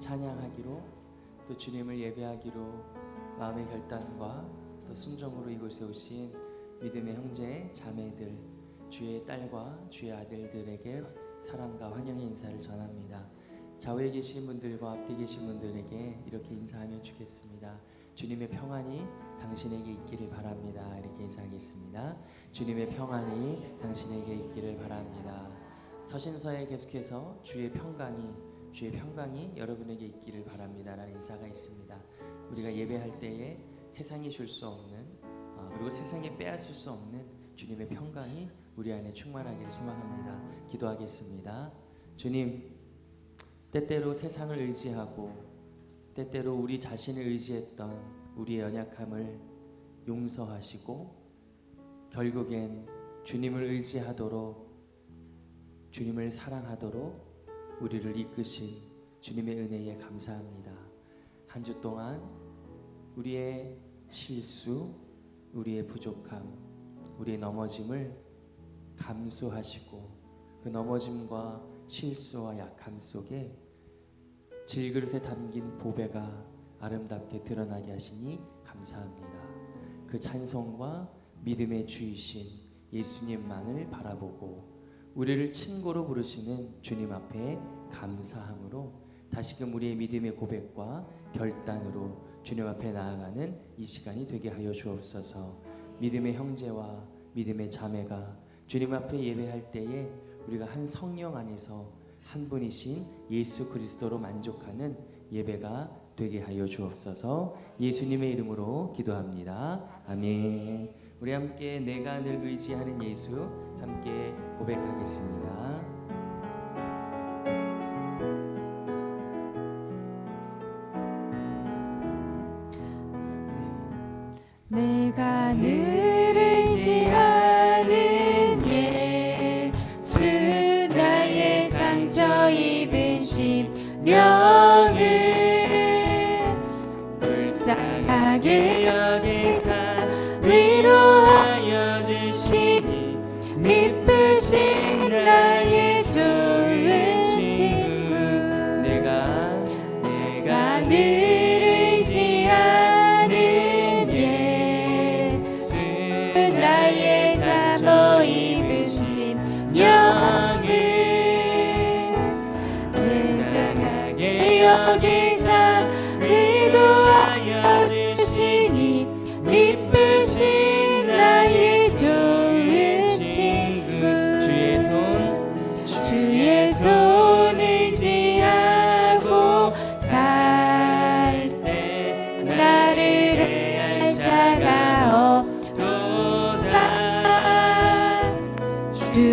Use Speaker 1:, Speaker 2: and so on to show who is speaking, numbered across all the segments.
Speaker 1: 찬양하기로 또 주님을 예배하기로 마음의 결단과 또 순종으로 이곳에 오신 믿음의 형제 자매들 주의 딸과 주의 아들들에게 사랑과 환영의 인사를 전합니다. 좌우에 계신 분들과 앞뒤 계신 분들에게 이렇게 인사하며 주겠습니다. 주님의 평안이 당신에게 있기를 바랍니다. 이렇게 인사하겠습니다. 주님의 평안이 당신에게 있기를 바랍니다. 서신서에 계속해서 주의 평강이 주의 평강이 여러분에게 있기를 바랍니다라는 인사가 있습니다. 우리가 예배할 때에 세상이 줄 수 없는 어, 그리고 세상에 빼앗을 수 없는 주님의 평강이 우리 안에 충만하기를 소망합니다. 기도하겠습니다. 주님 때때로 세상을 의지하고 때때로 우리 자신을 의지했던 우리의 연약함을 용서하시고 결국엔 주님을 의지하도록 주님을 사랑하도록 우리를 이끄신 주님의 은혜에 감사합니다. 한 주 동안 우리의 실수, 우리의 부족함, 우리의 넘어짐을 감수하시고 그 넘어짐과 실수와 약함 속에 질그릇에 담긴 보배가 아름답게 드러나게 하시니 감사합니다. 그 찬송과 믿음의 주이신 예수님만을 바라보고 우리를 친구로 부르시는 주님 앞에 감사함으로 다시금 우리의 믿음의 고백과 결단으로 주님 앞에 나아가는 이 시간이 되게 하여 주옵소서. 믿음의 형제와 믿음의 자매가 주님 앞에 예배할 때에 우리가 한 성령 안에서 한 분이신 예수 그리스도로 만족하는 예배가 되게 하여 주옵소서. 예수님의 이름으로 기도합니다. 아멘. 우리 함께 내가 늘 의지하는 예수 함께 고백하겠습니다.
Speaker 2: 내가 늘 의지하는 예수 나의 상처 입은 심령을 불쌍하게 여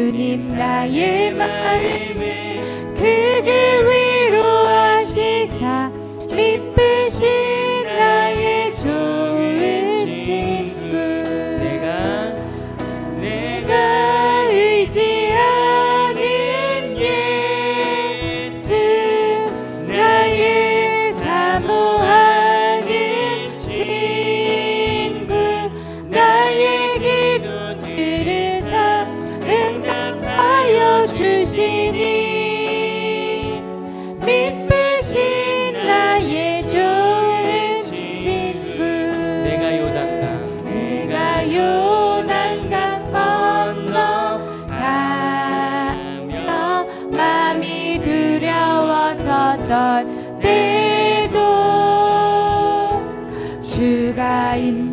Speaker 2: 주님 나의 마음을 크게 위 주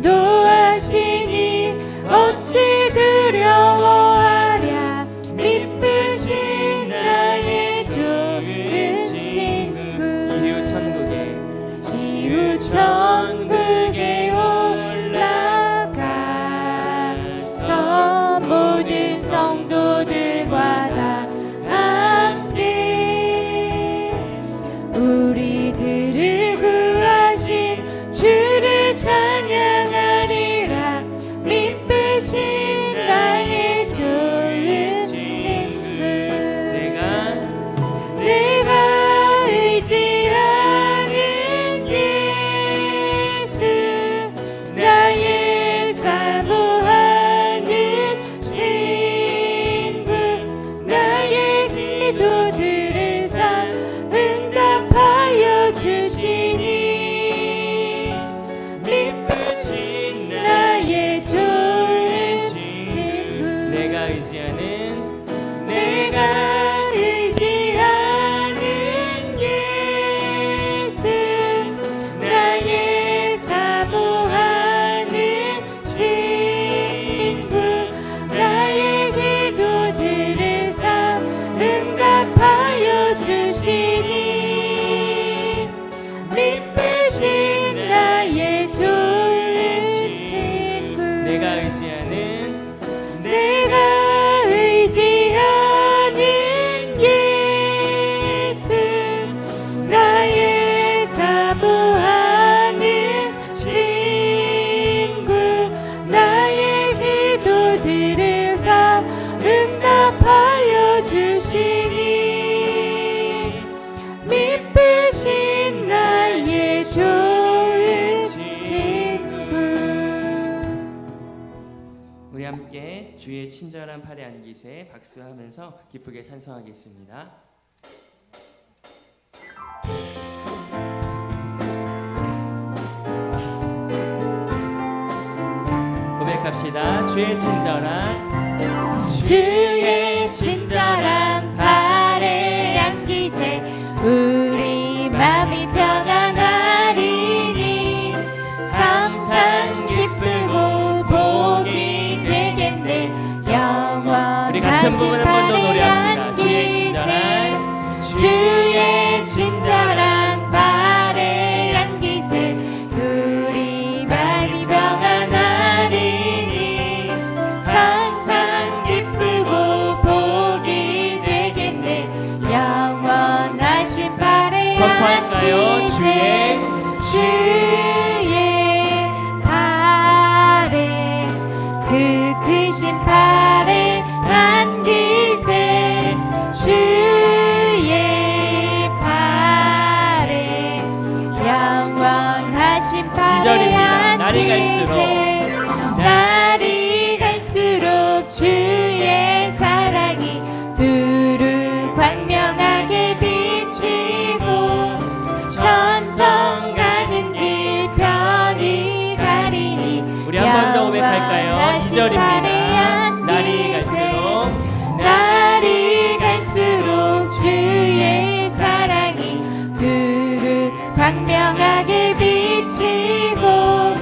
Speaker 3: 안기세 박수하면서 기쁘게 찬송하겠습니다. 고백합시다. 주의 친절한
Speaker 2: 주의 친절한
Speaker 3: 선포할까요? 주의
Speaker 2: 주의 발에 그 크신 발에 안기세 주의 발에 영원하신
Speaker 3: 이절입니다. 날이 갈수록. 절입니다. 날이 갈수록
Speaker 2: 날이 갈수록 주의 사랑이 두루 광명하게 비치고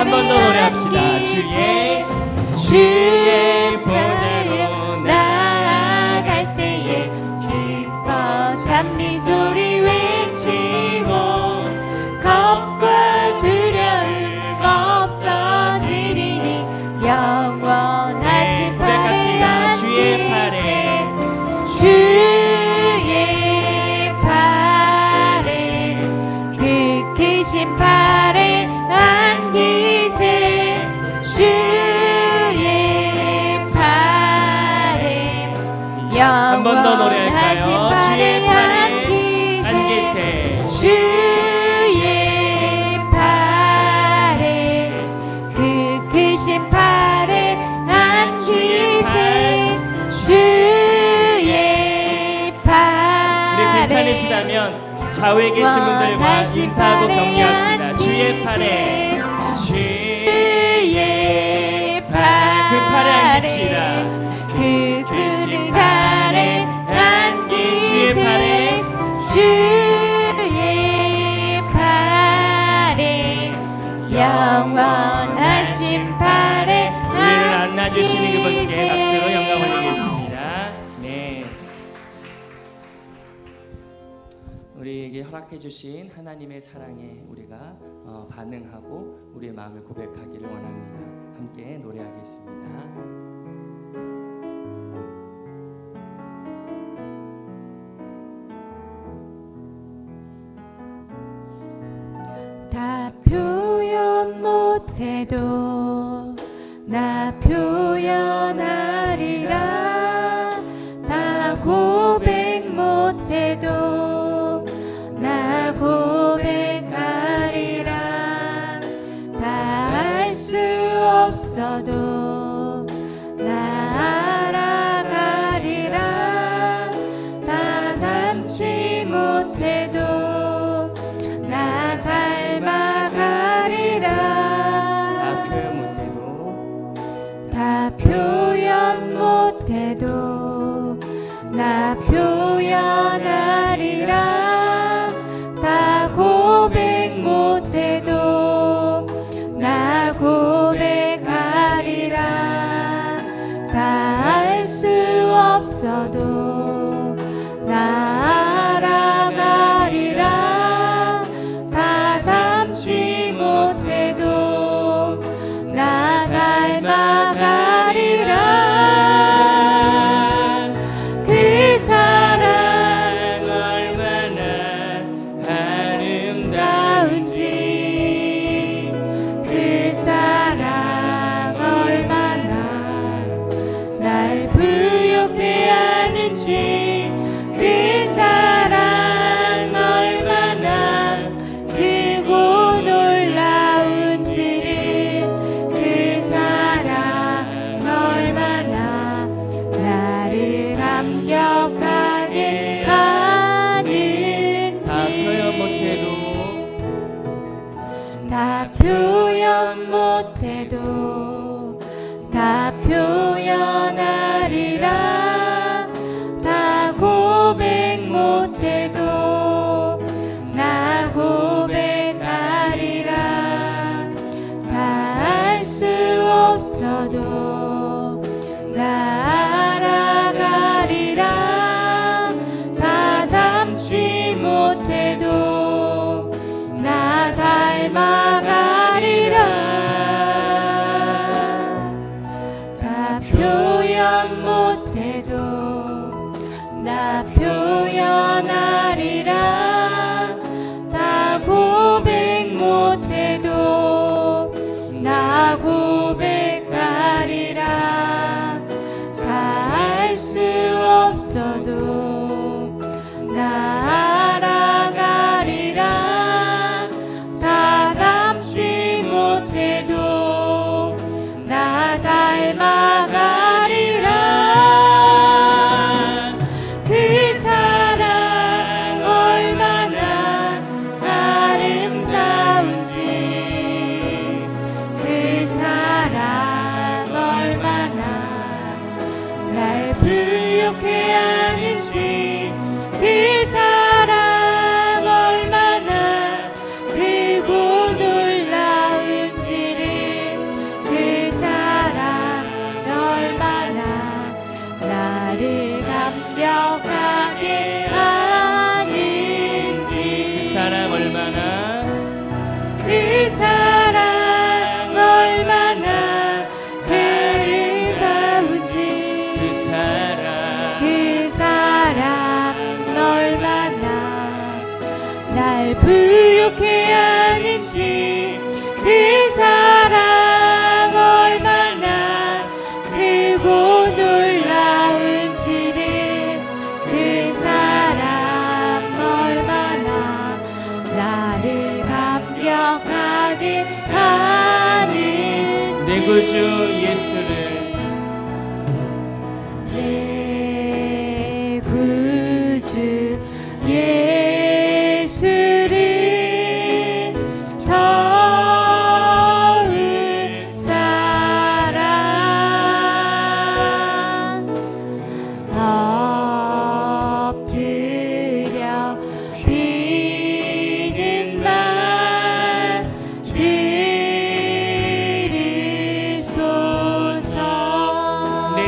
Speaker 3: 한 번 더 노래합시다. 주의
Speaker 2: 주의
Speaker 3: 보좌 주의 팔에 우리 괜찮으시다면 좌우에 계신 분들과 인사하고 격려합시다. 주의 팔에.
Speaker 2: 주의
Speaker 3: 팔에 그 팔에 안깁시다.
Speaker 2: 그
Speaker 3: 크신
Speaker 2: 큰
Speaker 3: 팔에
Speaker 2: 안기세
Speaker 3: 주의 팔에.
Speaker 2: 주의 팔에 영원
Speaker 3: 주시는 네, 그분께
Speaker 2: 네.
Speaker 3: 박수로 영광 올리겠습니다. 네. 우리에게 허락해 주신 하나님의 사랑에 우리가 어, 반응하고 우리의 마음을 고백하기를 원합니다. 함께 노래하겠습니다.
Speaker 2: 다
Speaker 1: 표현 못해도
Speaker 2: 나 표현 나 표현하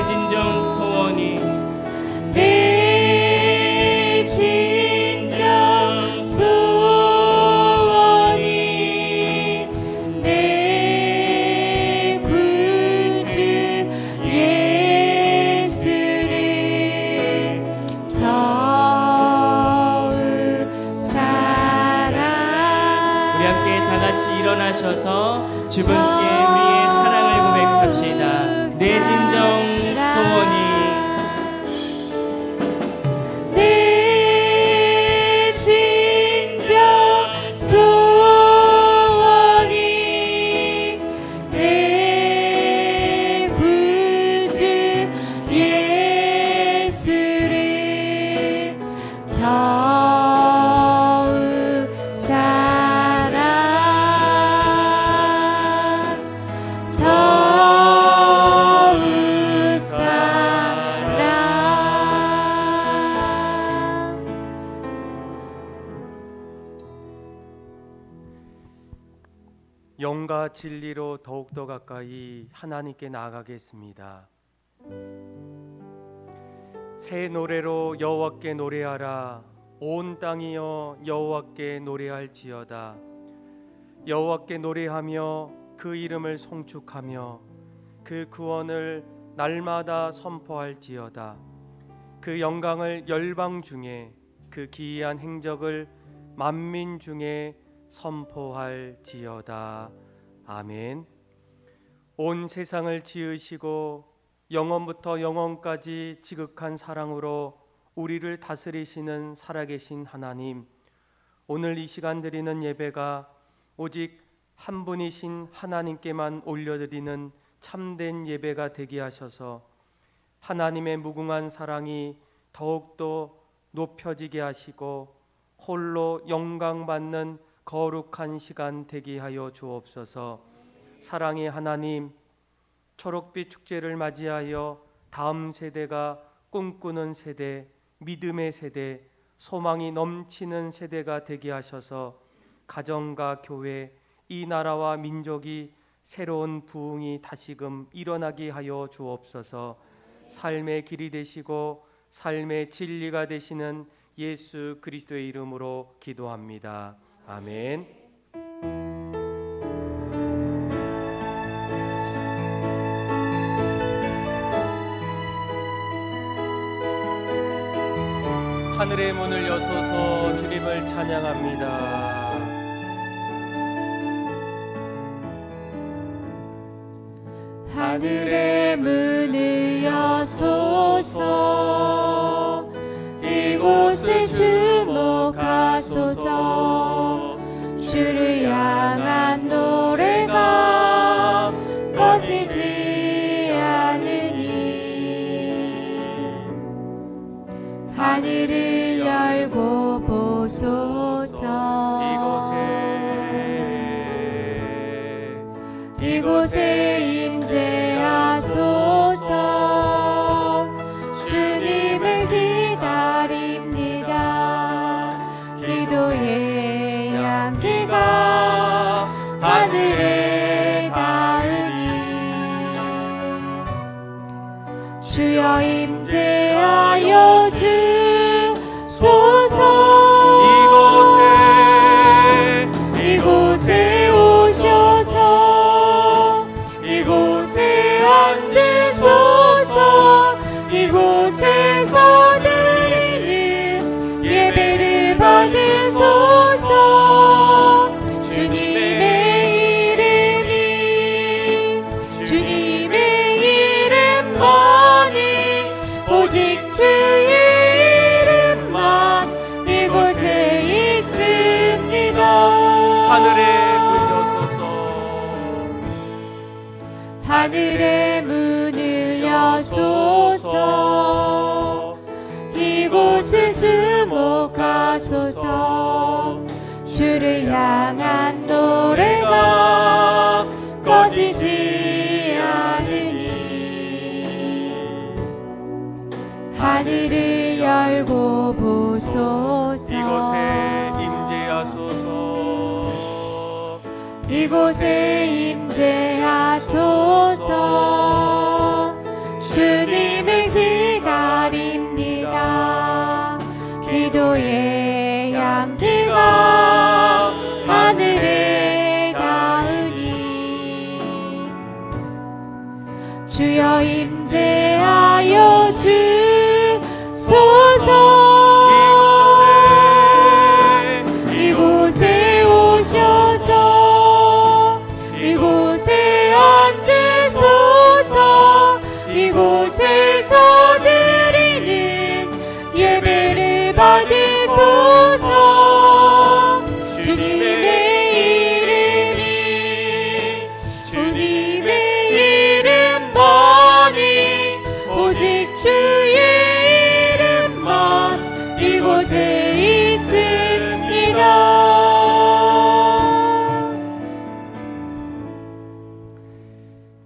Speaker 1: 진정 소원이
Speaker 4: 진리로 더욱더 가까이 하나님께 나아가겠습니다. 새 노래로 여호와께 노래하라. 온 땅이여 여호와께 노래할지어다. 여호와께 노래하며 그 이름을 송축하며 그 구원을 날마다 선포할지어다. 그 영광을 열방 중에 그 기이한 행적을 만민 중에 선포할지어다 아멘 온 세상을 지으시고 영원부터 영원까지 지극한 사랑으로 우리를 다스리시는 살아계신 하나님 오늘 이 시간 드리는 예배가 오직 한 분이신 하나님께만 올려드리는 참된 예배가 되게 하셔서 하나님의 무궁한 사랑이 더욱더 높여지게 하시고 홀로 영광 받는 거룩한 시간 되게 하여 주옵소서. 사랑의 하나님 초록빛 축제를 맞이하여 다음 세대가 꿈꾸는 세대, 믿음의 세대, 소망이 넘치는 세대가 되게 하셔서 가정과 교회, 이 나라와 민족이 새로운 부흥이 다시금 일어나게 하여 주옵소서. 삶의 길이 되시고 삶의 진리가 되시는 예수 그리스도의 이름으로 기도합니다. 아멘. 하늘의 문을 여소서 주님을 찬양합니다.
Speaker 2: 하늘의 문을 여소서 이곳에 주목하소서 주를 보소서
Speaker 4: 이곳에
Speaker 2: 임재하소서.
Speaker 4: 이곳에 임재하소서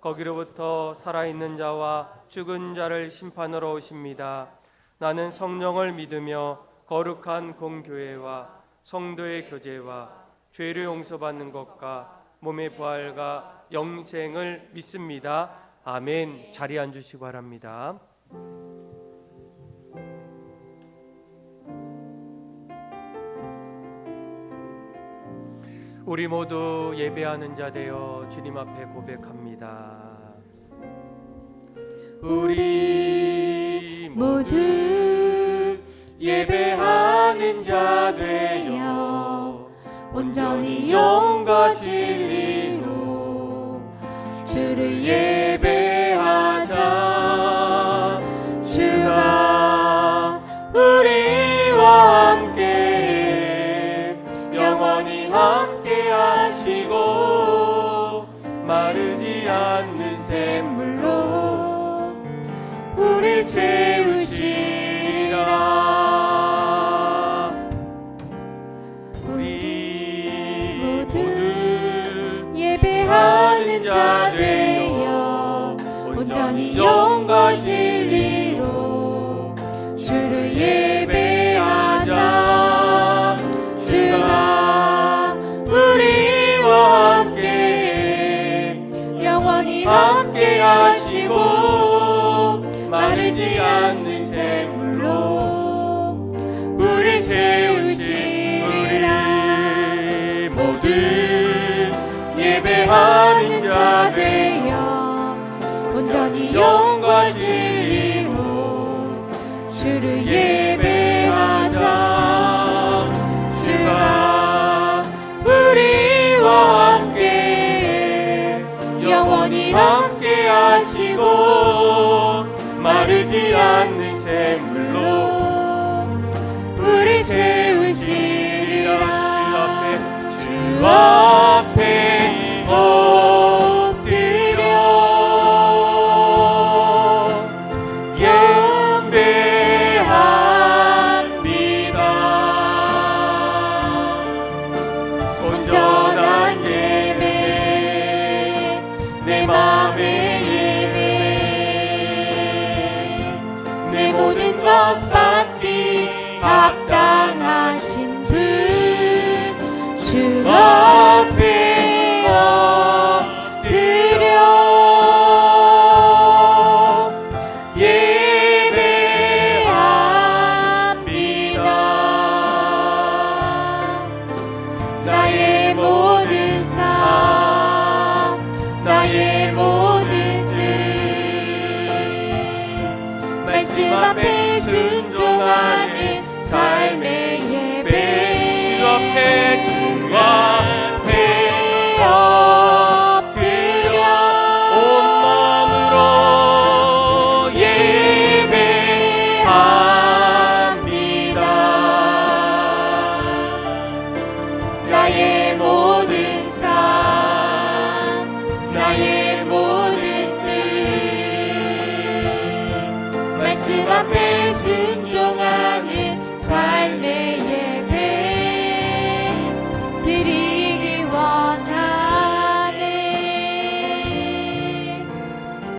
Speaker 4: 거기로부터 살아있는 자와 죽은 자를 심판하러 오십니다. 나는 성령을 믿으며 거룩한 공교회와 성도의 교제와 죄를 용서받는 것과 몸의 부활과 영생을 믿습니다. 아멘. 자리 앉으시기 바랍니다. 우리 모두 예배하는 자 되어 주님 앞에 고백합니다. 우리 모두 예배하는 자 되어 온전히 영과 진리로 주를 예배하자 않는 샘물로 우릴 채
Speaker 2: 함께 하시고 마르지 않는 샘물로 우릴 채우시리라.
Speaker 4: 우리 모두
Speaker 2: 예배하는 자 되어 온전히 영과 진리로 주를 예 주